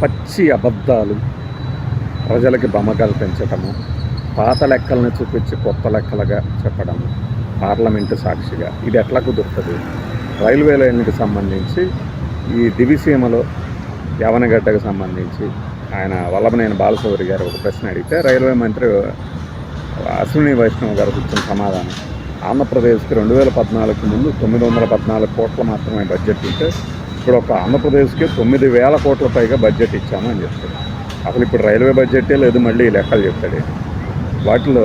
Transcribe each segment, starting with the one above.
పచ్చి అబద్ధాలు ప్రజలకి బొమ్మ పెంచటము పాత లెక్కలను చూపించి కొత్త లెక్కలుగా చెప్పడం పార్లమెంటు సాక్షిగా. ఇది ఎట్లా కుదురుతుంది? రైల్వే లైన్కి సంబంధించి ఈ దివిసీమలో యవనగడ్డకు సంబంధించి ఆయన వల్లభనేని బాలశౌరి గారు ఒక ప్రశ్న అడిగితే రైల్వే మంత్రి అశ్విని వైష్ణవ్ గారు ఇచ్చిన సమాధానం ఆంధ్రప్రదేశ్కి రెండు వేల పద్నాలుగు ముందు తొమ్మిది వందల పద్నాలుగు కోట్ల మాత్రమే బడ్జెట్ ఉంటే ఇప్పుడు ఒక ఆంధ్రప్రదేశ్కి తొమ్మిది వేల కోట్ల పైగా బడ్జెట్ ఇచ్చాము అని చెప్తాడు అసలు ఇప్పుడు రైల్వే బడ్జెటే లేదు మళ్ళీ ఈ లెక్కలు చెప్తాడు. వాటిలో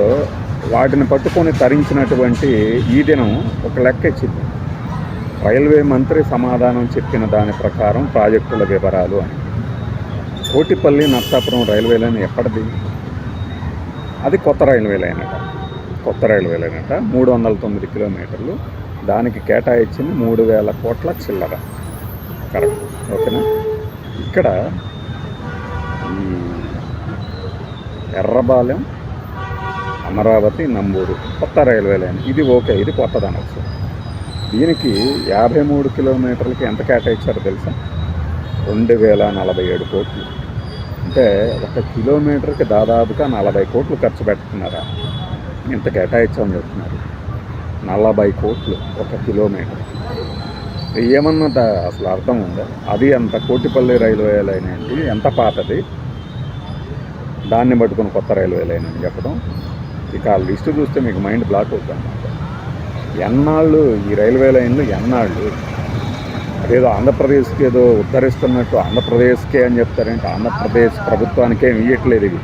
వాటిని పట్టుకొని తరించినటువంటి ఈ దినం ఒక లెక్క ఇచ్చింది. రైల్వే మంత్రి సమాధానం చెప్పిన దాని ప్రకారం ప్రాజెక్టుల వివరాలు అని. కోటిపల్లి నర్సాపురం రైల్వే లైన్ ఎప్పటిది? అది కొత్త రైల్వే లైన్ అట కొత్త రైల్వే లైన్ అట మూడు వందల తొమ్మిది కిలోమీటర్లు. దానికి కేటాయించింది మూడు వేల కోట్ల చిల్లర. కరెక్ట్. ఓకేనా? ఇక్కడ ఈ ఎర్రబాలెం అమరావతి నంబూరు కొత్త రైల్వే లైన్. ఇది ఓకే ఇది కొత్తది అనొచ్చు దీనికి యాభై మూడు కిలోమీటర్లకి ఎంత కేటాయించారో తెలుసా? రెండు వేల నలభై ఏడు కోట్లు. అంటే ఒక కిలోమీటర్కి దాదాపుగా నలభై కోట్లు ఖర్చు పెడుతున్నారా ఇంత కేటాయించామని చెప్తున్నారు. నలభై కోట్లు ఒక కిలోమీటర్. ఏమన్నా అసలు అర్థం ఉందా? అది అంత కోటిపల్లి రైల్వే లైన్ ఏంటి ఎంత పాతది? దాన్ని పట్టుకుని కొత్త రైల్వే లైన్ అని చెప్పడం. ఇక ఆ లిస్ట్ చూస్తే మీకు మైండ్ బ్లాక్ అవుతుంది అన్నమాట ఎన్నాళ్ళు ఈ రైల్వే లైన్లు ఎన్నాళ్ళు? అదేదో ఆంధ్రప్రదేశ్కి ఏదో ఉద్ధరిస్తున్నట్టు ఆంధ్రప్రదేశ్కే అని చెప్తారంటే? ఆంధ్రప్రదేశ్ ప్రభుత్వానికే ఇవ్వట్లేదు ఇవి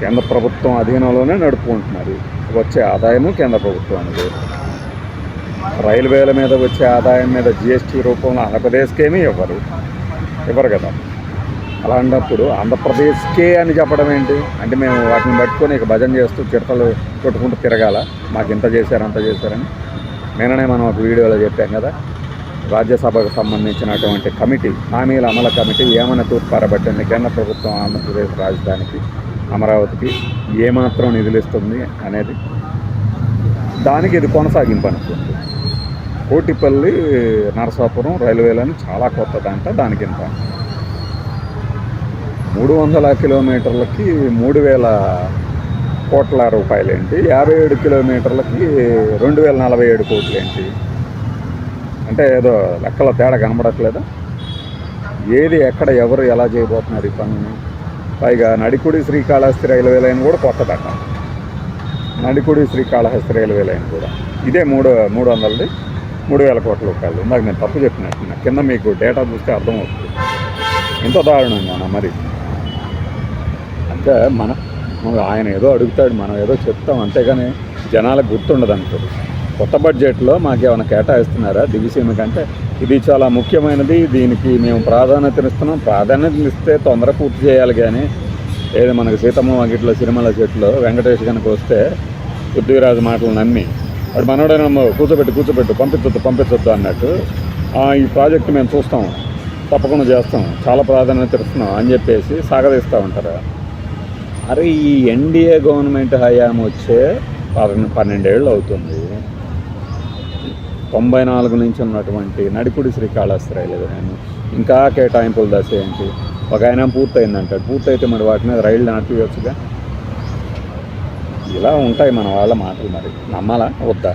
కేంద్ర ప్రభుత్వం అధీనంలోనే నడుపుకుంటున్నారు. వచ్చే ఆదాయము కేంద్ర ప్రభుత్వానికి రైల్వేల మీద వచ్చే ఆదాయం మీద జిఎస్టీ రూపంలో ఆంధ్రప్రదేశ్కేమీ ఇవ్వరు. ఇవ్వరు కదా. అలాంటప్పుడు ఆంధ్రప్రదేశ్కే అని చెప్పడం ఏంటి? అంటే మేము వాటిని పట్టుకొని ఇక భజన చేస్తూ చిరతలు కొట్టుకుంటూ తిరగాల. మాకు ఇంత చేశారు అంత చేశారని. నిన్ననే మనం ఒక వీడియోలో చెప్పాం కదా. రాజ్యసభకు సంబంధించినటువంటి కమిటీ హామీల అమలు కమిటీ ఏమైనా తూర్పారబట్టింది? కేంద్ర ప్రభుత్వం ఆంధ్రప్రదేశ్ రాజధానికి అమరావతికి ఏమాత్రం నిధులు ఇస్తుంది అనేది దానికి ఇది కొనసాగింపు అనుకుంటుంది కోటిపల్లి నరసాపురం రైల్వే లైన్ చాలా కొత్తదంట దానికి ఇంత మూడు వందల కిలోమీటర్లకి మూడు వేల కోట్ల రూపాయలేంటి యాభై ఏడు కిలోమీటర్లకి రెండు వేల నలభై ఏడు కోట్లు ఏంటి అంటే ఏదో లెక్కల తేడా కనబడట్లేదా? ఏది ఎక్కడ ఎవరు ఎలా చేయబోతున్నారు ఈ పనుని పైగా నడికుడి శ్రీకాళహస్తి రైల్వే లైన్ కూడా కొత్తదట. నడికుడి శ్రీకాళహస్తి రైల్వే లైన్ కూడా. ఇదే మూడు మూడు వందలది మూడు వేల కోట్ల రూపాయలు. ఇందాక నేను తప్పు చెప్పినట్టున్నా. కింద మీకు డేటా చూస్తే అర్థమవుతుంది. ఎంత దారుణంగా మరి. అంటే మన ఆయన ఏదో అడుగుతాడు మనం ఏదో చెప్తాం అంతేగాని జనాలకు గుర్తుండదు అనుకోరు కొత్త బడ్జెట్లో మాకు ఏమైనా కేటాయిస్తున్నారా దివిసీమ కంటే? ఇది చాలా ముఖ్యమైనది దీనికి మేము ప్రాధాన్యతనిస్తున్నాం ప్రాధాన్యతనిస్తే తొందర పూర్తి చేయాలి కానీ ఏది మనకి సీతమ్మ వాకిట్లో సిరిమల చెట్లు వెంకటేష్ కనుక వస్తే పృథ్వీరాజు మాటలు నమ్మి వాడు మనోడైనా కూర్చోబెట్టు కూర్చోబెట్టు పంపించొద్దు పంపించొద్దు అన్నట్టు "ఆ, ఈ ప్రాజెక్టు మేము చూస్తాం. తప్పకుండా చేస్తాం. చాలా ప్రాధాన్యత ఇస్తున్నాం అని చెప్పేసి సాగదీస్తూ ఉంటారు. అరే ఈ ఎన్డీఏ గవర్నమెంట్ హయాం వచ్చే పన్నె పన్నెండేళ్ళు అవుతుంది. తొంభై నాలుగు నుంచి ఉన్నటువంటి నడిపుడి శ్రీకాళహస్తి రైల్వే లైన్ ఇంకా కేటాయింపులు దశ ఏంటి? ఒక ఆయన పూర్తయిందంటాడు పూర్తయితే మరి వాటి మీద రైళ్ళు నడిపించచ్చుగా ఇలా ఉంటాయి మన వాళ్ళ మాటలు మరి. నమ్మాలా? వద్దా?